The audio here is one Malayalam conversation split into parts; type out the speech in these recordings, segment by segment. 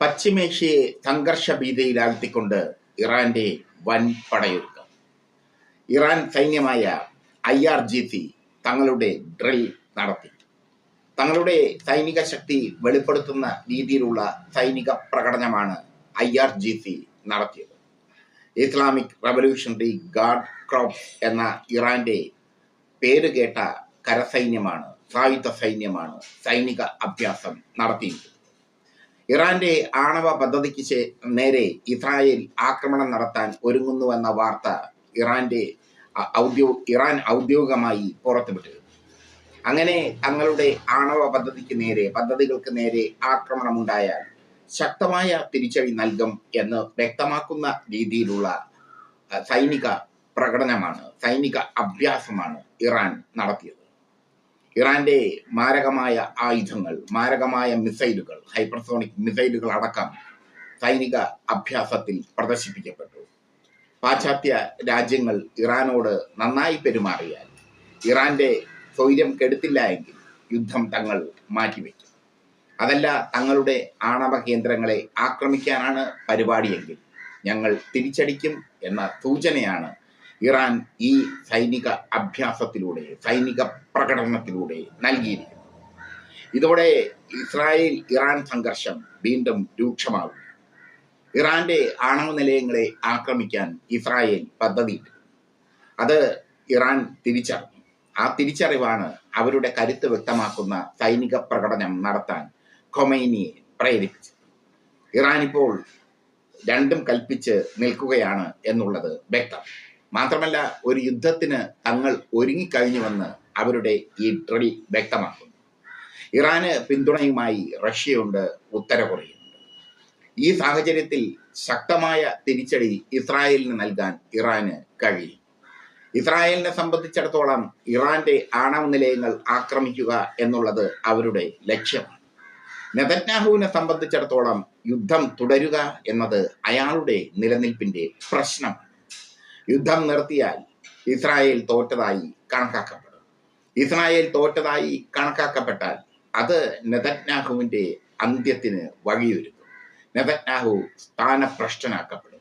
പശ്ചിമേഷ്യയെ സംഘർഷ ഭീതിയിലാഴ്ത്തിക്കൊണ്ട് ഇറാന്റെ വൻ പടയൊരുക്കം. ഇറാൻ സൈന്യമായ ഐ ആർ ജി സി തങ്ങളുടെ ഡ്രിൽ നടത്തി. തങ്ങളുടെ സൈനിക ശക്തി വെളിപ്പെടുത്തുന്ന രീതിയിലുള്ള സൈനിക പ്രകടനമാണ് ഐ ആർ ജി സി നടത്തിയത്. ഇസ്ലാമിക് റവല്യൂഷണറി ഗാർഡ് ക്രോപ്സ് എന്ന ഇറാന്റെ പേര് കേട്ട കരസൈന്യമാണ് സായുധ സൈന്യമാണ് സൈനിക അഭ്യാസം നടത്തിയിരിക്കുന്നത് ഇറാന്റെ ആണവ പദ്ധതിക്ക് നേരെ ഇസ്രായേൽ ആക്രമണം നടത്താൻ ഒരുങ്ങുന്നുവെന്ന വാർത്ത ഇറാന്റെ ഇറാൻ ഔദ്യോഗികമായി പുറത്തുവിട്ടു. അങ്ങനെ തങ്ങളുടെ ആണവ പദ്ധതിക്ക് നേരെ പദ്ധതികൾക്ക് നേരെ ആക്രമണമുണ്ടായാൽ ശക്തമായ തിരിച്ചടി നൽകും എന്ന് വ്യക്തമാക്കുന്ന രീതിയിലുള്ള സൈനിക പ്രകടനമാണ് സൈനിക അഭ്യാസമാണ് ഇറാൻ നടത്തിയത്. ഇറാന്റെ മാരകമായ ആയുധങ്ങൾ മാരകമായ മിസൈലുകൾ ഹൈപ്പർസോണിക് മിസൈലുകൾ അടക്കം സൈനിക അഭ്യാസത്തിൽ പ്രദർശിപ്പിക്കപ്പെട്ടു. പാശ്ചാത്യ രാജ്യങ്ങൾ ഇറാനോട് നന്നായി പെരുമാറിയാൽ ഇറാന്റെ സ്വൈര്യം കെടുത്തില്ല എങ്കിൽ യുദ്ധം തങ്ങൾ മാറ്റിവെക്കും. അതല്ല തങ്ങളുടെ ആണവ കേന്ദ്രങ്ങളെ ആക്രമിക്കാനാണ് പരിപാടിയെങ്കിൽ ഞങ്ങൾ തിരിച്ചടിക്കും എന്ന സൂചനയാണ് ഇറാൻ ഈ സൈനിക അഭ്യാസത്തിലൂടെ സൈനിക പ്രകടനത്തിലൂടെ നൽകിയിരിക്കുന്നത് ഇതോടെ ഇസ്രായേൽ ഇറാൻ സംഘർഷം വീണ്ടും രൂക്ഷമാകും ഇറാന്റെ ആണവ നിലയങ്ങളെ ആക്രമിക്കാൻ ഇസ്രായേൽ പദ്ധതിയിട്ടു. അത് ഇറാൻ തിരിച്ചറിഞ്ഞു. ആ തിരിച്ചറിവാണ് അവരുടെ കരുത്ത് വ്യക്തമാക്കുന്ന സൈനിക പ്രകടനം നടത്താൻ ഖൊമൈനിയെ പ്രേരിപ്പിച്ചത്. ഇറാൻ ഇപ്പോൾ രണ്ടും കൽപ്പിച്ച് നിൽക്കുകയാണ് എന്നുള്ളത് വ്യക്തം. മാത്രമല്ല ഒരു യുദ്ധത്തിന് തങ്ങൾ ഒരുങ്ങിക്കഴിഞ്ഞുവെന്ന് അവരുടെ ഈ ട്രഡി വ്യക്തമാക്കുന്നു. ഇറാന് പിന്തുണയുമായി റഷ്യയുണ്ട് ഉത്തര കൊറിയയുണ്ട് ഈ സാഹചര്യത്തിൽ ശക്തമായ തിരിച്ചടി ഇസ്രായേലിന് നൽകാൻ ഇറാന് കഴിയും. ഇസ്രായേലിനെ സംബന്ധിച്ചിടത്തോളം ഇറാന്റെ ആണവ നിലയങ്ങൾ ആക്രമിക്കുക എന്നുള്ളത് അവരുടെ ലക്ഷ്യമാണ്. നെതന്യാഹുവിനെ സംബന്ധിച്ചിടത്തോളം യുദ്ധം തുടരുക എന്നത് അയാളുടെ നിലനിൽപ്പിന്റെ പ്രശ്നമാണ്. യുദ്ധം നിർത്തിയാൽ ഇസ്രായേൽ തോറ്റതായി കണക്കാക്കപ്പെടും ഇസ്രായേൽ തോറ്റതായി കണക്കാക്കപ്പെട്ടാൽ അത് നെതന്യാഹുവിന്റെ അന്ത്യത്തിന് വഴിയൊരുക്കും. നെതന്യാഹു സ്ഥാനഭ്രഷ്ടനാക്കപ്പെടും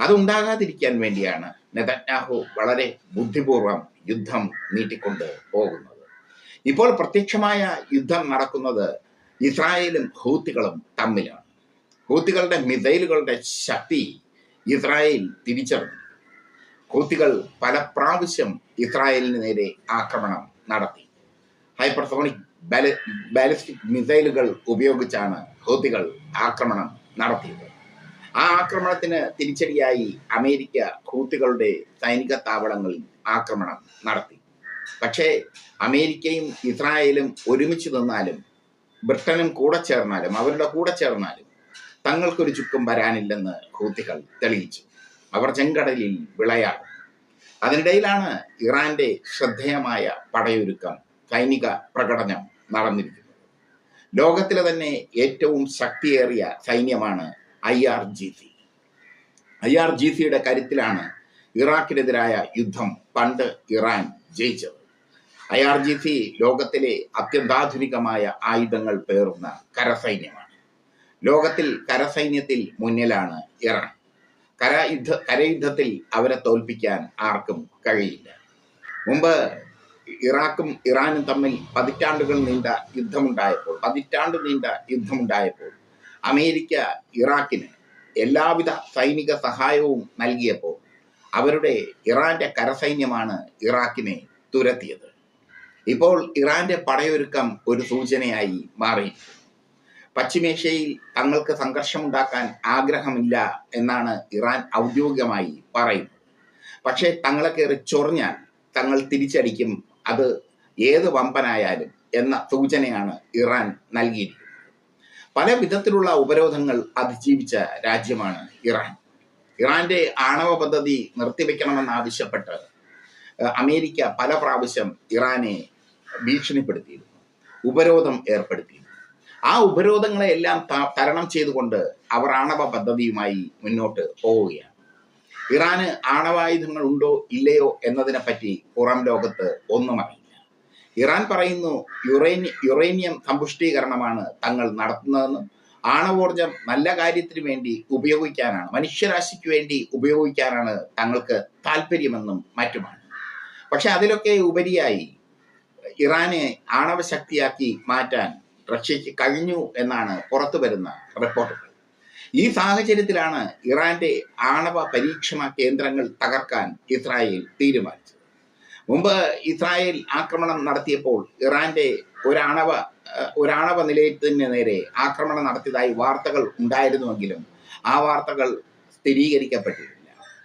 അതുണ്ടാകാതിരിക്കാൻ വേണ്ടിയാണ് നെതന്യാഹു വളരെ ബുദ്ധിപൂർവം യുദ്ധം നീട്ടിക്കൊണ്ട് പോകുന്നത്. ഇപ്പോൾ പ്രത്യക്ഷമായ യുദ്ധം നടക്കുന്നത് ഇസ്രായേലും ഹൂത്തികളും തമ്മിലാണ്. ഹൂത്തികളുടെ മിസൈലുകളുടെ ശക്തി ഇസ്രായേൽ തിരിച്ചറിഞ്ഞു. ഹൂത്തികൾ പല പ്രാവശ്യം ഇസ്രായേലിന് നേരെ ആക്രമണം നടത്തി. ഹൈപ്പർസോണിക് ബാലിസ്റ്റിക് മിസൈലുകൾ ഉപയോഗിച്ചാണ് ഹൂത്തികൾ ആക്രമണം നടത്തിയത്. ആ ആക്രമണത്തിന് തിരിച്ചടിയായി അമേരിക്ക ഹൂത്തികളുടെ സൈനിക താവളങ്ങളിൽ ആക്രമണം നടത്തി. പക്ഷേ അമേരിക്കയും ഇസ്രായേലും ഒരുമിച്ച് നിന്നാലും ബ്രിട്ടനും കൂടെ ചേർന്നാലും അവരുടെ കൂടെ ചേർന്നാലും തങ്ങൾക്കൊരു ചുക്കും വരാനില്ലെന്ന് ഹൂത്തികൾ തെളിയിച്ചു. അവർ ചെങ്കടലിൽ വിളയാടും. അതിനിടയിലാണ് ഇറാന്റെ ശ്രദ്ധേയമായ പടയൊരുക്കം സൈനിക പ്രകടനം നടന്നിരിക്കുന്നത്. ലോകത്തിലെ തന്നെ ഏറ്റവും ശക്തിയേറിയ സൈന്യമാണ് I R G C. I R G സിയുടെ കരുത്തിലാണ് ഇറാഖിനെതിരായ യുദ്ധം പണ്ട് ഇറാൻ ജയിച്ചത്. ഐ ആർ ജി സി ലോകത്തിലെ അത്യന്താധുനികമായ ആയുധങ്ങൾ പേറുന്ന കരസൈന്യമാണ്. ലോകത്തിൽ കരസൈന്യത്തിൽ മുന്നിലാണ് ഇറാൻ. കരയുദ്ധ കരയുദ്ധത്തിൽ അവരെ തോൽപ്പിക്കാൻ ആർക്കും കഴിയില്ല. മുമ്പ് ഇറാഖും ഇറാനും തമ്മിൽ പതിറ്റാണ്ടുകൾ നീണ്ട യുദ്ധമുണ്ടായപ്പോൾ പതിറ്റാണ്ട് നീണ്ട യുദ്ധമുണ്ടായപ്പോൾ അമേരിക്ക ഇറാഖിന് എല്ലാവിധ സൈനിക സഹായവും നൽകിയപ്പോൾ അവരുടെ ഇറാന്റെ കരസൈന്യമാണ് ഇറാഖിനെ തുരത്തിയത്. ഇപ്പോൾ ഇറാന്റെ പടയൊരുക്കം ഒരു സൂചനയായി മാറി. പശ്ചിമേഷ്യയിൽ തങ്ങൾക്ക് സംഘർഷമുണ്ടാക്കാൻ ആഗ്രഹമില്ല എന്നാണ് ഇറാൻ ഔദ്യോഗികമായി പറയുന്നത്. പക്ഷേ തങ്ങളെ കയറി ചൊറിഞ്ഞാൽ തങ്ങൾ തിരിച്ചടിക്കും അത് ഏത് വമ്പനായാലും എന്ന സൂചനയാണ് ഇറാൻ നൽകിയിരിക്കുന്നത്. പല വിധത്തിലുള്ള ഉപരോധങ്ങൾ അതിജീവിച്ച രാജ്യമാണ് ഇറാൻ. ഇറാന്റെ ആണവ പദ്ധതി നിർത്തിവെക്കണമെന്നാവശ്യപ്പെട്ട് അമേരിക്ക പല പ്രാവശ്യം ഇറാനെ ഭീഷണിപ്പെടുത്തിയിരുന്നു. ഉപരോധം ഏർപ്പെടുത്തിയിരുന്നു. ആ ഉപരോധങ്ങളെ എല്ലാം തരണം ചെയ്തുകൊണ്ട് അവർ ആണവ പദ്ധതിയുമായി മുന്നോട്ട് പോവുകയാണ്. ഇറാന് ആണവായുധങ്ങൾ ഉണ്ടോ ഇല്ലയോ എന്നതിനെ പറ്റി പുറം ലോകത്ത് ഒന്നും അറിയില്ല. ഇറാൻ പറയുന്നു യുറേനി യുറേനിയം സമ്പുഷ്ടീകരണമാണ് തങ്ങൾ നടത്തുന്നതെന്നും ആണവോർജം നല്ല കാര്യത്തിന് വേണ്ടി ഉപയോഗിക്കാനാണ് മനുഷ്യരാശിക്ക് വേണ്ടി ഉപയോഗിക്കാനാണ് തങ്ങൾക്ക് താല്പര്യമെന്നും മറ്റുമാണ്. പക്ഷെ അതിലൊക്കെ ഉപരിയായി ഇറാനെ ആണവശക്തിയാക്കി മാറ്റാൻ റഷ്യക്ക് കഴിഞ്ഞു എന്നാണ് പുറത്തു വരുന്ന റിപ്പോർട്ടുകൾ ഈ സാഹചര്യത്തിലാണ് ഇറാന്റെ ആണവ പരീക്ഷണ കേന്ദ്രങ്ങൾ തകർക്കാൻ ഇസ്രായേൽ തീരുമാനിച്ചത്. മുമ്പ് ഇസ്രായേൽ ആക്രമണം നടത്തിയപ്പോൾ ഇറാന്റെ ഒരാണവ ഒരാണവ നിലയത്തിന് നേരെ ആക്രമണം നടത്തിയതായി വാർത്തകൾ ഉണ്ടായിരുന്നുവെങ്കിലും ആ വാർത്തകൾ സ്ഥിരീകരിക്കപ്പെട്ടിട്ടില്ല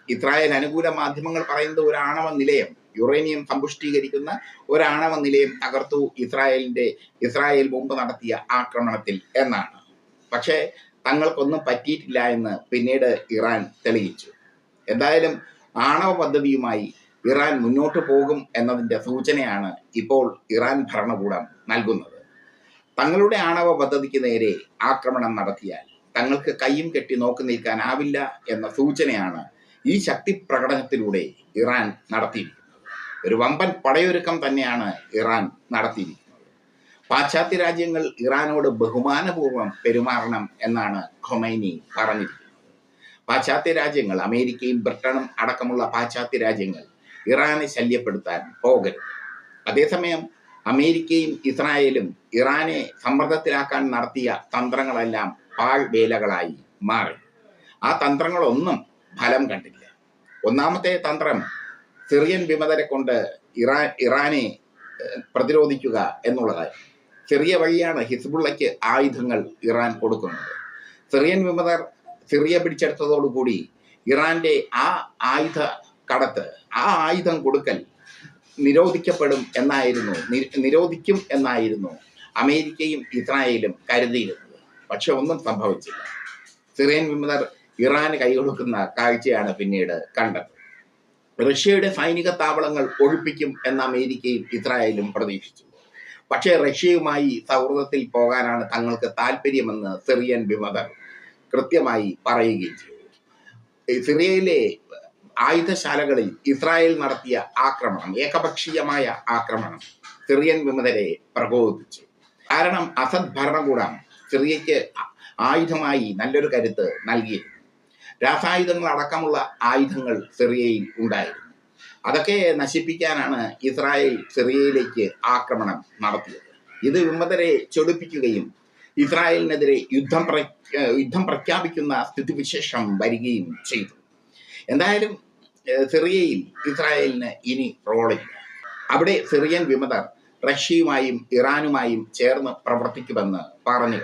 ഇസ്രായേൽ അനുകൂല മാധ്യമങ്ങൾ പറയുന്നത് ഒരു ആണവ നിലയം യുറേനിയം സമ്പുഷ്ടീകരിക്കുന്ന ഒരാണവ നിലയം തകർത്തു ഇസ്രായേലിന്റെ ഇസ്രായേൽ മുമ്പ് നടത്തിയ ആക്രമണത്തിൽ എന്നാണ്. പക്ഷേ തങ്ങൾക്കൊന്നും പറ്റിയിട്ടില്ല എന്ന് പിന്നീട് ഇറാൻ തെളിയിച്ചു. എന്തായാലും ആണവ പദ്ധതിയുമായി ഇറാൻ മുന്നോട്ട് പോകും എന്നതിന്റെ സൂചനയാണ് ഇപ്പോൾ ഇറാൻ ഭരണകൂടം നൽകുന്നത്. തങ്ങളുടെ ആണവ പദ്ധതിക്ക് നേരെ ആക്രമണം നടത്തിയാൽ തങ്ങൾക്ക് കയ്യും കെട്ടി നോക്കി നിൽക്കാനാവില്ല എന്ന സൂചനയാണ് ഈ ശക്തി പ്രകടനത്തിലൂടെ ഇറാൻ നടത്തിയിരിക്കുന്നത്. ഒരു വമ്പൻ പടയൊരുക്കം തന്നെയാണ് ഇറാൻ നടത്തിയിരിക്കുന്നത്. പാശ്ചാത്യ രാജ്യങ്ങൾ ഇറാനോട് ബഹുമാനപൂർവം പെരുമാറണം എന്നാണ് ഖൊമൈനി പറഞ്ഞിരിക്കുന്നത്. പാശ്ചാത്യ രാജ്യങ്ങൾ അമേരിക്കയും ബ്രിട്ടനും അടക്കമുള്ള പാശ്ചാത്യ രാജ്യങ്ങൾ ഇറാനെ ശല്യപ്പെടുത്താൻ പോകരുത്. അതേസമയം അമേരിക്കയും ഇസ്രായേലും ഇറാനെ സമ്മർദ്ദത്തിലാക്കാൻ നടത്തിയ തന്ത്രങ്ങളെല്ലാം പാഴ്വേലകളായി മാറി. ആ തന്ത്രങ്ങളൊന്നും ഫലം കണ്ടില്ല. ഒന്നാമത്തെ തന്ത്രം സിറിയൻ വിമതരെ കൊണ്ട് ഇറാൻ ഇറാനെ പ്രതിരോധിക്കുക എന്നുള്ളതായി ചെറിയ വഴിയാണ് ഹിസ്ബുള്ളയ്ക്ക് ആയുധങ്ങൾ ഇറാൻ കൊടുക്കുന്നത്. സിറിയൻ വിമതർ സിറിയ പിടിച്ചെടുത്തതോടുകൂടി ഇറാന്റെ ആ ആയുധ കടത്ത് ആ ആയുധം കൊടുക്കൽ നിരോധിക്കപ്പെടും എന്നായിരുന്നു നിരോധിക്കും എന്നായിരുന്നു അമേരിക്കയും ഇസ്രായേലും കരുതിയിരുന്നത്. പക്ഷെ ഒന്നും സംഭവിച്ചില്ല. സിറിയൻ വിമതർ ഇറാന് കൈകൊടുക്കുന്ന കാഴ്ചയാണ് പിന്നീട് കണ്ടത്. റഷ്യയുടെ സൈനിക താവളങ്ങൾ ഒഴിപ്പിക്കും എന്ന് അമേരിക്കയും ഇസ്രായേലും പ്രതീക്ഷിച്ചു. പക്ഷേ റഷ്യയുമായി സൗഹൃദത്തിൽ പോകാനാണ് തങ്ങൾക്ക് താല്പര്യമെന്ന് സിറിയൻ വിമതർ കൃത്യമായി പറയുകയും ചെയ്തു. സിറിയയിലെ ആയുധശാലകളിൽ ഇസ്രായേൽ നടത്തിയ ആക്രമണം ഏകപക്ഷീയമായ ആക്രമണം സിറിയൻ വിമതരെ പ്രകോപിപ്പിച്ചു. കാരണം അസദ് ഭരണകൂടം സിറിയയ്ക്ക് ആയുധമായി നല്ലൊരു കരുത്ത് നൽകിയിരുന്നു. രാസായുധങ്ങൾ അടക്കമുള്ള ആയുധങ്ങൾ സിറിയയിൽ ഉണ്ടായിരുന്നു. അതൊക്കെ നശിപ്പിക്കാനാണ് ഇസ്രായേൽ സിറിയയിലേക്ക് ആക്രമണം നടത്തിയത്. ഇത് വിമതരെ ചൊടിപ്പിക്കുകയും ഇസ്രായേലിനെതിരെ യുദ്ധം പ്ര യുദ്ധം പ്രഖ്യാപിക്കുന്ന സ്ഥിതിവിശേഷം വരികയും ചെയ്തു. എന്തായാലും സിറിയയിൽ ഇസ്രായേലിന് ഇനി റോളില്ല. അവിടെ സിറിയൻ വിമതർ റഷ്യയുമായും ഇറാനുമായും ചേർന്ന് പ്രവർത്തിക്കുമെന്ന് പറഞ്ഞു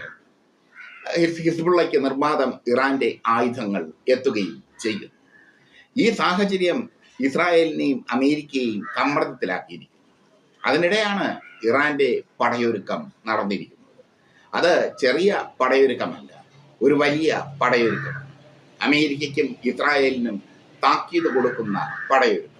ഹിസ്ബുള്ളയ്ക്ക് നിർമ്മാതം ഇറാന്റെ ആയുധങ്ങൾ എത്തുകയും ചെയ്യും. ഈ സാഹചര്യം ഇസ്രായേലിനെയും അമേരിക്കയെയും സമ്മർദ്ദത്തിലാക്കിയിരിക്കുന്നു. അതിനിടെയാണ് ഇറാന്റെ പടയൊരുക്കം നടന്നിരിക്കുന്നത്. അത് ചെറിയ പടയൊരുക്കമല്ല ഒരു വലിയ പടയൊരുക്കം. അമേരിക്കയ്ക്കും ഇസ്രായേലിനും താക്കീത് കൊടുക്കുന്ന പടയൊരുക്കം.